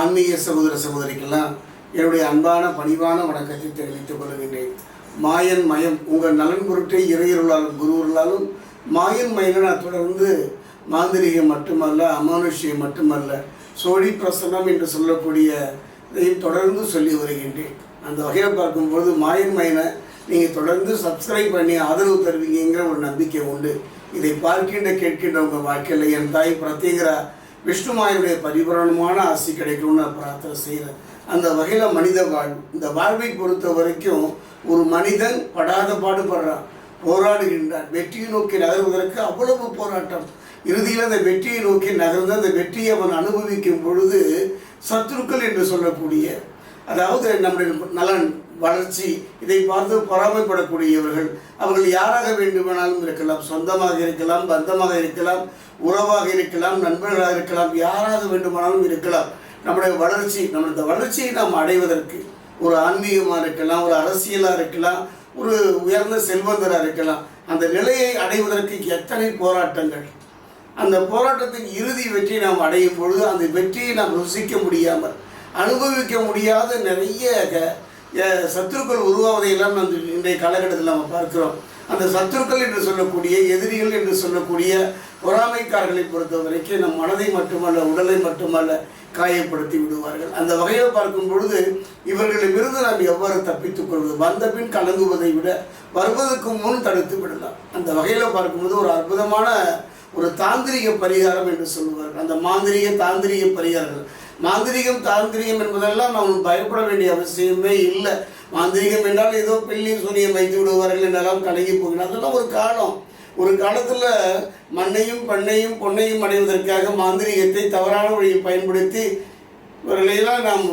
ஆன்மீக சகோதர சகோதரிக்கெல்லாம் என்னுடைய அன்பான பணிவான வணக்கத்தை தெரிவித்துக் கொள்கின்றேன். மாயன் மயம் உங்கள் நலன் பொருட்டை இறையருளாலும் குருவர்களாலும் மாயன் மயனை நான் தொடர்ந்து மாந்திரிகம் மட்டுமல்ல அமானுஷ்யம் மட்டுமல்ல சோழி பிரசன்னம் என்று சொல்லக்கூடிய இதையும் தொடர்ந்து சொல்லி வருகின்றேன். அந்த வகையில் பார்க்கும்போது மாயன் மயனை நீங்கள் தொடர்ந்து சப்ஸ்கிரைப் பண்ணி ஆதரவு தருவீங்கிற ஒரு நம்பிக்கை உண்டு. இதை பார்க்கின்ற கேட்கின்ற உங்கள் வாழ்க்கையில் என் தாய் பிரத்யேகரா விஷ்ணுமாயனுடைய பரிபூரணமான ஆசி கிடைக்கும்னு நான் பிரார்த்தனை செய்கிறேன். அந்த வகையில் மனித வாழ்வு இந்த வாழ்வை பொறுத்த வரைக்கும் ஒரு மனிதன் படாத பாடுபடுறான் போராடுகின்றான். வெற்றியை நோக்கி நகர்வதற்கு அவ்வளவு போராட்டம். இறுதியில் அந்த வெற்றியை நோக்கி நகர்ந்து அந்த வெற்றியை அவன் அனுபவிக்கும் பொழுது சத்துருக்கள் என்று சொல்லக்கூடிய அதாவது நம்முடைய நலன் வளர்ச்சி இதை பார்த்து பொறாமைப்படக்கூடியவர்கள் அவர்கள் யாராக வேண்டுமானாலும் இருக்கலாம். சொந்தமாக இருக்கலாம் பந்தமாக இருக்கலாம் உறவாக இருக்கலாம் நண்பர்களாக இருக்கலாம் யாராக வேண்டுமானாலும் இருக்கலாம். நம்முடைய வளர்ச்சி நம்முடைய வளர்ச்சியை நாம் அடைவதற்கு ஒரு ஆன்மீகமாக இருக்கலாம் ஒரு அரசியலாக இருக்கலாம் ஒரு உயர்ந்த செல்வந்தராக இருக்கலாம். அந்த நிலையை அடைவதற்கு எத்தனை போராட்டங்கள். அந்த போராட்டத்தின் இறுதி வெற்றி நாம் அடையும் பொழுது அந்த வெற்றியை நாம் ருசிக்க முடியாமல் அனுபவிக்க முடியாத நிறைய க- சத்துருக்கள் உருவாவதையெல்லாம் நம்ம இன்றைய காலகட்டத்தில் நம்ம பார்க்கிறோம். அந்த சத்துருக்கள் என்று சொல்லக்கூடிய எதிரிகள் என்று சொல்லக்கூடிய பொறாமைக்காரர்களை பொறுத்த வரைக்கும் நம் மனதை மட்டுமல்ல உடலை மட்டுமல்ல காயப்படுத்தி விடுவார்கள். அந்த வகையில் பார்க்கும் பொழுது இவர்களிடமிருந்து நாம் எவ்வாறு தப்பித்துக் கொள்வது? வந்த பின் கலங்குவதை விட வருவதற்கு முன் தடுத்து விடலாம். அந்த வகையில் பார்க்கும்போது ஒரு அற்புதமான ஒரு தாந்திரிக பரிகாரம் என்று சொல்லுவார்கள். அந்த மாந்திரிக தாந்திரிக பரிகாரங்கள். மாந்திரிகம் தாந்திரிகம் என்பதெல்லாம் நாம் பயப்பட வேண்டிய அவசியமே இல்லை. மாந்திரிகம் என்றால் ஏதோ பில்லி சூரியன் வைத்து விடுவார்கள் என்றெல்லாம் கலங்கி போகிறார் அதெல்லாம் ஒரு காலம். ஒரு காலத்தில் மண்ணையும் பண்ணையும் பொன்னையும் அடைவதற்காக மாந்திரிகத்தை தவறான வழியில் பயன்படுத்தி இவர்களையெல்லாம் நாம்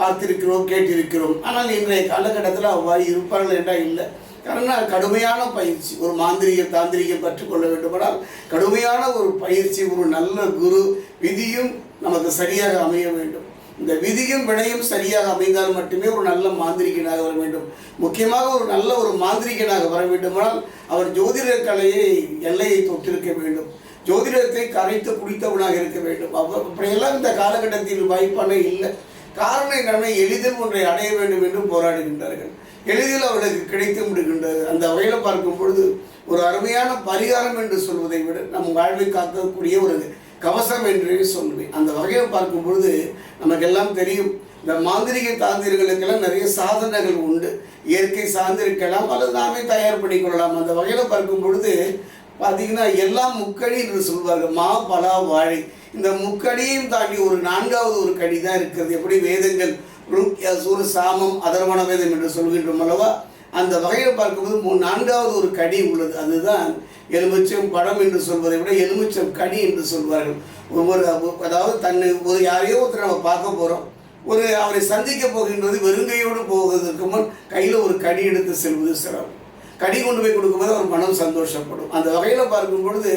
பார்த்திருக்கிறோம் கேட்டிருக்கிறோம். ஆனால் இன்றைய காலகட்டத்தில் அவ்வாறு இருப்பார்கள் என்றால் இல்லை. காரணம் கடுமையான பயிற்சி. ஒரு மாந்திரிக தாந்திரிகம் கற்றுக்கொள்ள வேண்டுமானால் கடுமையான ஒரு பயிற்சி ஒரு நல்ல குரு விதியும் நமக்கு சரியாக அமைய வேண்டும். இந்த விதியும் வினையும் சரியாக அமைந்தால் மட்டுமே ஒரு நல்ல மாந்திரிகனாக வர வேண்டும். முக்கியமாக ஒரு நல்ல ஒரு மாந்திரிகனாக வர வேண்டுமானால் அவர் ஜோதிட கலையை எல்லையை தொட்டிருக்க வேண்டும். ஜோதிடத்தை கரைத்து குடித்தவனாக இருக்க வேண்டும். அவர் அப்படியெல்லாம் இந்த காலகட்டத்தில் வாய்ப்பான இல்லை. காரணம் என்னன்னா எளிதில் ஒன்றை அடைய வேண்டும் என்றும் போராடுகின்றார்கள். எளிதில் அவர்களுக்கு கிடைத்து விடுகின்றது. அந்த வகையில் பார்க்கும் பொழுது ஒரு அருமையான பரிகாரம் என்று சொல்வதை விட நம் வாழ்வை காக்கக்கூடிய ஒரு கவசம் என்று சொல்லுவேன். அந்த வகையில் பார்க்கும் பொழுது நமக்கெல்லாம் தெரியும். இந்த மாந்திரிக தாந்திரிகளுக்கெல்லாம் நிறைய சாதனைகள் உண்டு. இயற்கை சார்ந்திருக்கலாம் அல்லது நாமே தயார் பண்ணிக்கொள்ளலாம். அந்த வகையில் பார்க்கும் பொழுது பார்த்தீங்கன்னா எல்லாம் முக்கடி என்று சொல்வார்கள். மா பலா வாழை. இந்த முக்கடியும் தாண்டி ஒரு நான்காவது ஒரு கடி தான் இருக்கிறது. எப்படி வேதங்கள் ருக் யசூர் சாமம் அதர்வண வேதம் என்று சொல்கின்றோம் அல்லவா? அந்த வகையில் பார்க்கும்போது மூ நான்காவது ஒரு கடி உள்ளது. அதுதான் எலுமிச்சம் படம் என்று சொல்வதை விட எலுமிச்சம் கடி என்று சொல்வார்கள். ஒவ்வொரு அதாவது தன்னை ஒரு யாரையோ ஒருத்தர் நம்ம பார்க்க போகிறோம் ஒரு அவரை சந்திக்க போகின்றது வெறுங்கையோடு போவதற்கு முன் கையில் ஒரு கடி எடுத்து செல்வது சிரமம் கடி கொண்டு போய் கொடுக்கும்போது அவர் மனம் சந்தோஷப்படும். அந்த வகையில் பார்க்கும் பொழுது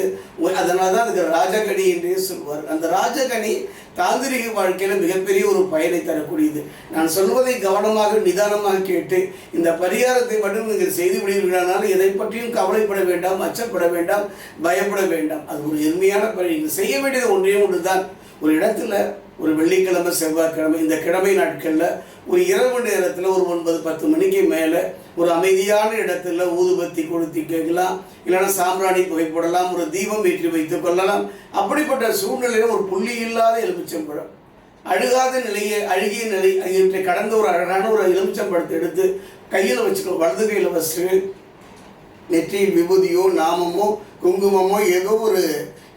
அதனால தான் அதுக்கு ராஜகனி என்றே சொல்வார். அந்த ராஜகனி தாந்திரிக வாழ்க்கையில் மிகப்பெரிய ஒரு பயனை தரக்கூடியது. நான் சொல்வதை கவனமாக நிதானமாக கேட்டு இந்த பரிகாரத்தை மட்டும் நீங்கள் செய்து விடுவீர்களானால் எதை பற்றியும் கவலைப்பட வேண்டாம் அச்சப்பட வேண்டாம் பயப்பட வேண்டாம். அது ஒரு எளிமையான பணி நீங்கள் செய்ய வேண்டியது ஒன்றே ஒன்று தான் ஒரு இடத்துல ஒரு வெள்ளிக்கிழமை செவ்வாய்க்கிழமை இந்த கிழமை நாட்களில் ஒரு இரவு நேரத்தில் ஒரு ஒன்பது பத்து மணிக்கு மேலே ஒரு அமைதியான இடத்துல ஊதுபத்தி கொளுத்தி கேட்கலாம் இல்லைன்னா சாம்பிராணி புகைப்படலாம் ஒரு தீபம் ஏற்றி வைத்துக் கொள்ளலாம். அப்படிப்பட்ட சூழ்நிலையில் ஒரு புள்ளி இல்லாத எலுமிச்சம்பழம். அழுகாத நிலையை அழுகிய நிலை இவற்றை கடந்த ஒரு அழகான ஒரு எலுமிச்சம்பழத்தை எடுத்து கையில் வச்சுக்கோ வலது கையில் வச்சு நெற்றியில் விபூதியோ நாமமோ குங்குமமோ ஏதோ ஒரு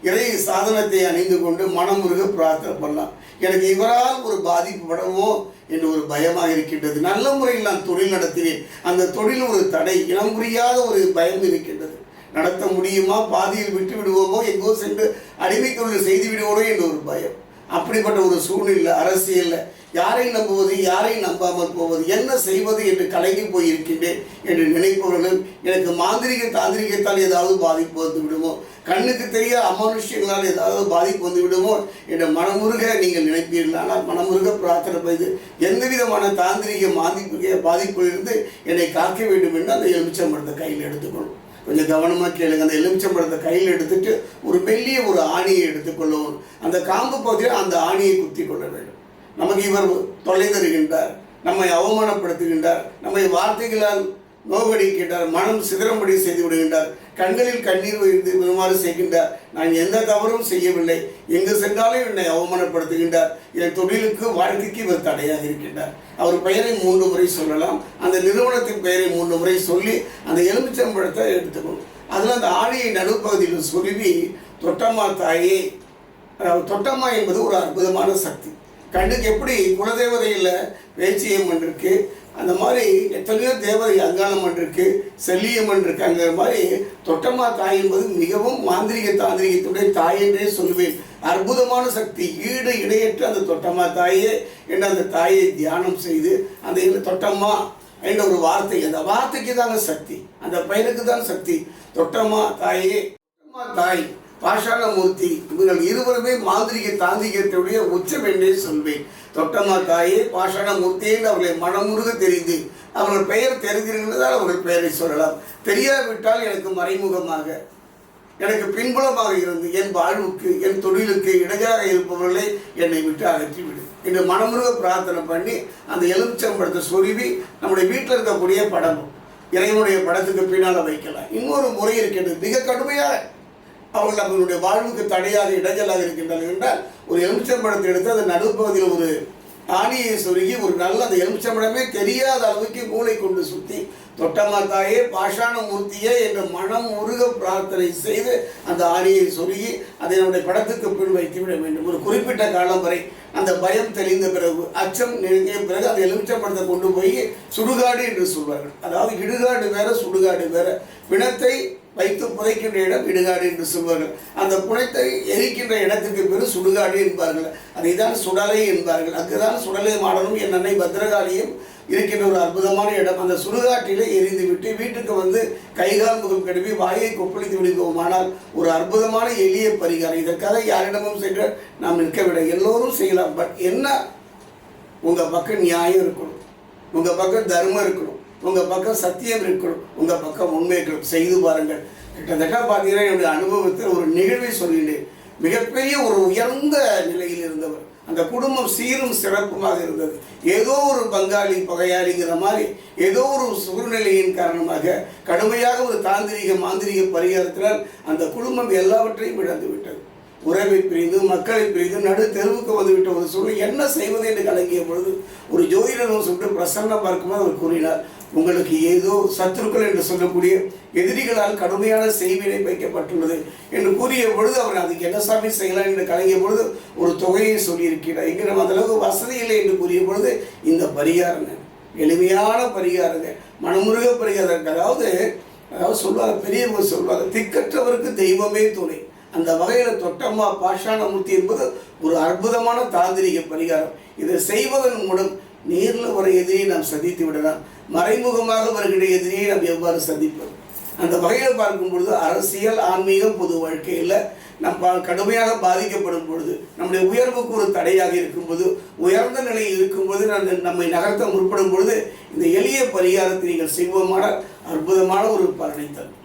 இறை சாதனத்தை அணிந்து கொண்டு மனமுருக பிரார்த்தனை பண்ணலாம். எனக்கு இவரால் ஒரு பாதிப்பு படவோ என்று ஒரு பயமாக இருக்கின்றது. நல்ல முறையில் நான் தொழில் நடத்தினேன். அந்த தொழில் ஒரு தடை. இனம் புரியாத ஒரு பயம் இருக்கின்றது. நடத்த முடியுமா? பாதியில் விட்டு விடுவோமோ எங்கோ சென்று அடிமை தொழில் செய்து விடுவோமோ என்ற ஒரு பயம். அப்படிப்பட்ட ஒரு சூழ்நிலை அரசியலில். யாரை நம்புவது யாரை நம்பாமல் போவது என்ன செய்வது என்று கலங்கி போயிருக்கின்றேன் என்று நினைப்பவர்களும் எனக்கு மாந்திரிக தாந்திரிகத்தால் ஏதாவது பாதிப்பு வந்து விடுமோ? கண்ணுக்கு தெரிய அமானுஷ்யங்களால் ஏதாவது பாதிப்பு வந்து விடுமோ என்ற மனமுருக நீங்கள் நினைப்பீர்கள். ஆனால் மனமுருக பிரார்த்தனை செய்து எந்த விதமான தாந்திரிக மாந்திரிக பாதிப்பிலிருந்து என்னை காக்க வேண்டும் என்று அந்த எலுமிச்சம்பழத்தை கையில் எடுத்துக்கொள்ளும் கொஞ்சம் கவனமாக கேளுங்க. அந்த எலுமிச்சம்பழத்தை கையில் எடுத்துட்டு ஒரு மெல்லிய ஒரு ஆணியை எடுத்துக்கொள்ளவும். அந்த காம்பு பகுதியில் அந்த ஆணியை குத்தி கொள்ள வேண்டும். நமக்கு இவர் தொலை தருகின்றார். நம்மை அவமானப்படுத்துகின்றார். நம்மை வார்த்தைகளால் நோகடிக்கின்றார் மனம் சிதறம்படி செய்து விடுகின்றார். கண்களில் கண்ணீர் வைத்து விடுமாறு செய்கின்றார். நான் எந்த தவறும் செய்யவில்லை. எங்கு சென்றாலும் என்னை அவமானப்படுத்துகின்றார். என் தொழிலுக்கு வாழ்க்கைக்கு இவர் தடையாக இருக்கின்றார். அவர் பெயரை மூன்று முறை சொல்லலாம். அந்த நிறுவனத்தின் பெயரை மூன்று முறை சொல்லி அந்த எலுமிச்சம்பழத்தை எடுத்துக்கணும் அதில் அந்த ஆணையை நடுப்பகுதியில் சொருவி தொட்டம்மா தாயே தொட்டம்மா என்பது ஒரு அற்புதமான சக்தி. கண்ணுக்கு எப்படி குலதேவதையில் வேச்சியம்மன் இருக்குது அந்த மாதிரி எத்தனையோ தேவதை அங்காளம்மன் இருக்குது செல்லியம்மன் இருக்கு அங்கிற மாதிரி தொட்டம்மா தாய் என்பது மிகவும் மாந்திரிக தாந்திரிகத்துடைய தாய் என்றே சொல்லுவேன் அற்புதமான சக்தி ஈடு இடையற்ற அந்த தொட்டம்மா தாயே என்ற அந்த தாயை தியானம் செய்து அந்த இது தொட்டம்மா என்ற ஒரு வார்த்தை அந்த வார்த்தைக்கு தாங்க சக்தி அந்த பையனுக்கு தான் சக்தி. தொட்டம்மா தாயே தொட்டம்மா தாய் பாஷாணமூர்த்தி இவர்கள் இருவருமே மாந்திரிக தாந்திரிகத்துடைய உச்சம் என்றே சொல்வேன். தொட்டம்மா தாயே பாஷாணமூர்த்தி அவர்களை மனமுருக தெரிந்து அவர்கள் பெயர் தெரிந்திருந்ததால் அவர்கள் பெயரை சொல்லலாம். தெரியாவிட்டால் எனக்கு மறைமுகமாக எனக்கு பின்புலமாக இருந்து என் வாழ்வுக்கு என் தொழிலுக்கு இடையாக இருப்பவர்களை என்னை விட்டு அகற்றிவிடு என்று மனமுருக பிரார்த்தனை பண்ணி அந்த எலுமிச்சம்பழத்தை சொருவி நம்முடைய வீட்டில் இருக்கக்கூடிய படம் இறைவனுடைய படத்துக்கு பின்னால் வைக்கலாம். இன்னொரு முறை இருக்கின்றது மிக கடுமையாக. அவர்கள் அவர்களுடைய வாழ்வுக்கு தடையாக இடைஞ்சலாக இருக்கின்றனர் என்றால் ஒரு எலுமிச்சம்பழத்தை எடுத்து அதன் நடுப்பகுதியில் ஒரு ஆணியை சொருகி ஒரு நல்ல அந்த எலுமிச்சம்பழமே தெரியாத அளவுக்கு மூளை கொண்டு சுற்றி தொட்டமாத்தாயே பாஷாண மூர்த்தியே என்று மனம் உருக பிரார்த்தனை செய்து அந்த ஆணியை சொருகி அதை நம்முடைய படத்துக்கு பின் வைத்து விட வேண்டும். ஒரு குறிப்பிட்ட காலம் வரை அந்த பயம் தெளிந்த பிறகு அச்சம் நெருங்கிய பிறகு அந்த எலுமிச்சம்பழத்தை கொண்டு போய் சுடுகாடு என்று சொல்வார்கள். அதாவது இடுகாடு வேற சுடுகாடு வேற. பிணத்தை வைத்து புதைக்கின்ற இடம் இடுகாடு என்று சொல்வார்கள். அந்த புனைத்தை எரிக்கின்ற இடத்துக்கு பேர் சுடுகாடு என்பார்கள். அதை தான் சுடலை என்பார்கள். அங்குதான் சுடலை மாடலும் என் அன்னை பத்ரகாளியும் இருக்கின்ற ஒரு அற்புதமான இடம். அந்த சுடுகாட்டிலே எரிந்து விட்டு வீட்டுக்கு வந்து கைகால் முகம் கடுவி வாயை கொப்பளித்து விடுவோமானால் ஒரு அற்புதமான எளிய பரிகாரம். இதற்காக யாரிடமும் சென்று நாம் நிற்க விட எல்லோரும் செய்யலாம். பட் என்ன? உங்கள் பக்கம் நியாயம் இருக்கணும். உங்கள் பக்கம் தர்மம் இருக்கணும். உங்கள் பக்கம் சத்தியம் இருக்கணும். உங்கள் பக்கம் உண்மை இருக்கணும். செய்து பாருங்கள். கிட்டத்தட்ட பார்த்தீங்கன்னா என்னுடைய அனுபவத்தில் ஒரு நிகழ்வை சொல்லினேன். மிகப்பெரிய ஒரு உயர்ந்த நிலையில் இருந்தவர். அந்த குடும்பம் சீரும் சிறப்புமாக இருந்தது. ஏதோ ஒரு பங்காளி பகையாளிங்கிற மாதிரி ஏதோ ஒரு சூழ்நிலையின் காரணமாக கடுமையாக ஒரு தாந்திரிக மாந்திரிக பரிகாரத்தினால் அந்த குடும்பம் எல்லாவற்றையும் இழந்து விட்டது. உறவை பிரிந்து மக்களை பிரிந்து நடு தெருவுக்கு வந்துவிட்ட ஒரு சூழ்நிலை. என்ன செய்வது என்று கலங்கிய பொழுது ஒரு ஜோதிடனும் சொல்லிட்டு பிரசன்னம் பார்க்கும்போது அவர் கூறினார் உங்களுக்கு ஏதோ சத்துருக்கள் என்று சொல்லக்கூடிய எதிரிகளால் கடுமையான செய்வினை வைக்கப்பட்டுள்ளது என்று கூறிய பொழுது அவர் அதுக்கு என்ன சாமி செய்யலாம் என்று கலங்கிய பொழுது ஒரு தொகையை சொல்லியிருக்கிறார். இங்கே நம்ம அந்தளவுக்கு வசதி இல்லை என்று கூறிய பொழுது இந்த பரிகாரங்க எளிமையான பரிகாரங்க மனமுருக பரிகாரங்க அதாவது அதாவது சொல்லுவாங்க பெரியவங்க சொல்லுவாங்க திக்கற்றவருக்கு தெய்வமே துணை. அந்த வகையில் தொட்டம்மா பாஷாணமூர்த்தி என்பது ஒரு அற்புதமான தாந்திரிக பரிகாரம். இதை செய்வதன் மூலம் நேரில் வர எதிரியை நாம் சந்தித்து விடலாம். மறைமுகமாக வருகிற எதிரியை நாம் எவ்வாறு சந்திப்பது அந்த வகையில் பார்க்கும் பொழுது அரசியல் ஆன்மீகம் பொது வாழ்க்கையில் நம் பா- கடுமையாக பாதிக்கப்படும் பொழுது நம்முடைய உயர்வுக்கு ஒரு தடையாக இருக்கும்போது உயர்ந்த நிலையில் இருக்கும்போது நான் நம்மை நகர்த்த முற்படும் பொழுது இந்த எளிய பரிகாரத்தை நீங்கள் செய்வோமானால் அற்புதமான ஒரு பலனை தரும்.